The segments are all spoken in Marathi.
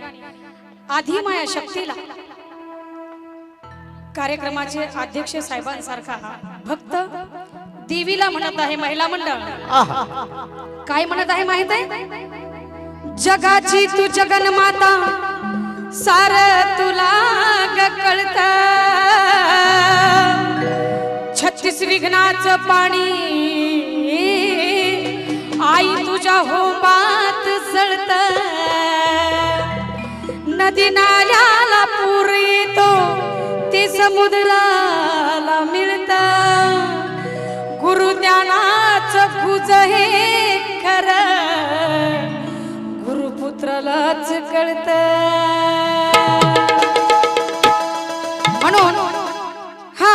आधी माया शक्तीला कार्यक्रमाचे अध्यक्ष साहेबांसारखा भक्त देवीला म्हणत आहे महिला मंडळ. काय म्हणत आहे माहीत आहे? जगाची तू जगन माता सार तुला कळत. छत्तीस विघ्नाच पाणी आई तुझ्या होमात सळत नदी नाल्याला पूर येतो ते समुद्राला मिळत. गुरु ज्ञानाच भुज हे खर गुरुपुत्रालाच कळत. म्हणून हा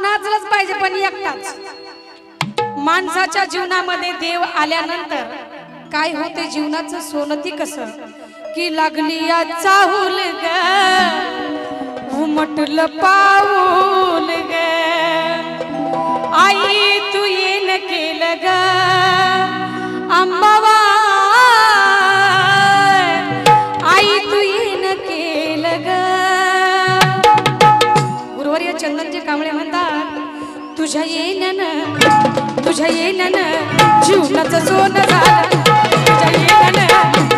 नाचलंच पाहिजे पण एकटाच. माणसाच्या जीवनामध्ये देव आल्यानंतर काय होते जीवनाचं सोनं ती कसं? की लागली या चाहूल ग? उमटलं पाऊल ग. आई तू येन केलं ग. आंबावा आई तू येन केलं ग. गुरुवारी चंदनजी कांबळे म्हणतात तुझ्या येण्यानं तुझ्या येण्यानं जीवनाचं सोनं झालं. तुझ्या येण्यानं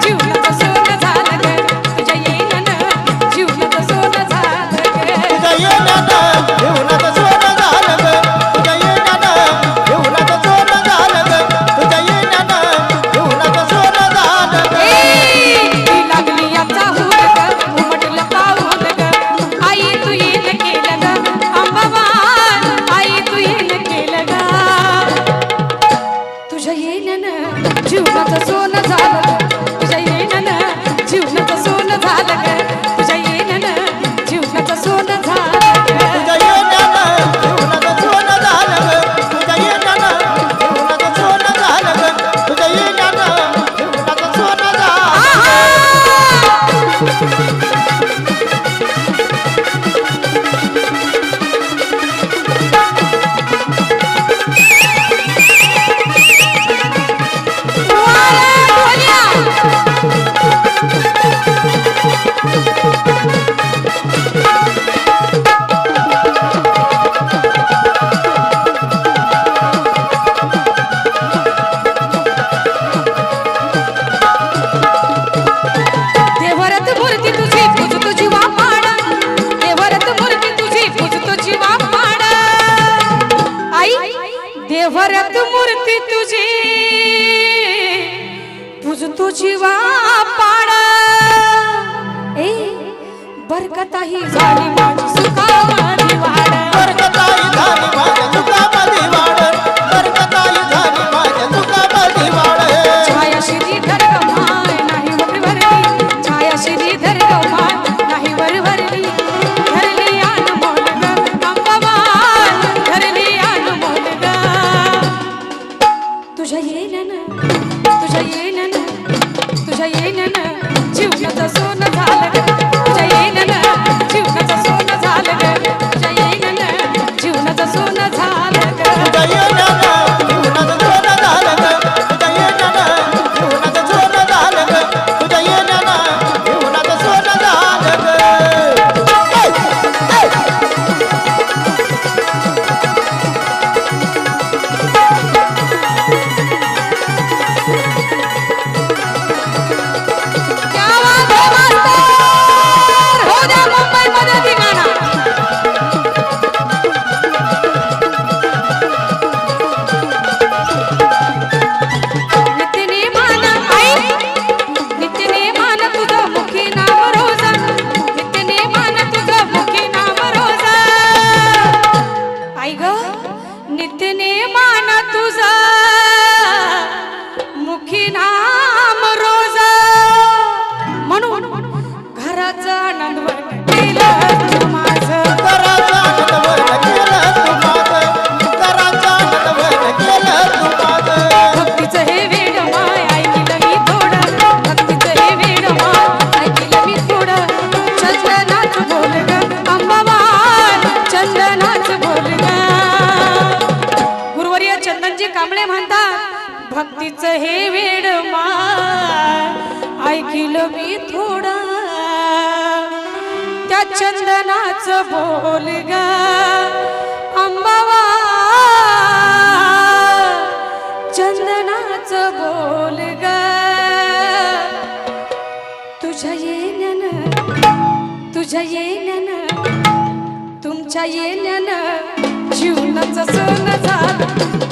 बरकत ही झाली माझी सुखावर. ते म्हणतात भक्तीच हे वेड मा ऐकिल मी थोडा. त्या चंदनाच बोल ग अंबावा चंदनाच बोल ग तुझ्या येण्यानं तुझ्या येण्यानं तुमच्या येण्यानं जीवनाचं सण झालं.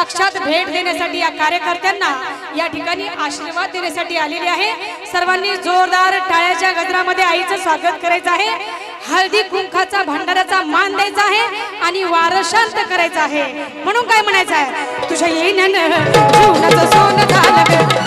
साक्षात भेट देण्यासाठी या कार्यकर्त्यांना या ठिकाणी आशीर्वाद देण्यासाठी आलेले आहे. सर्वांनी जोरदार टाळ्याच्या गजरामध्ये आईचं स्वागत करायचं आहे. हळदी कुंखाचा भंडाराचा मान द्यायचा आहे आणि वार शांत करायचं आहे. म्हणून काय म्हणायचं आहे? तुझ्या येईन सोनं झालं.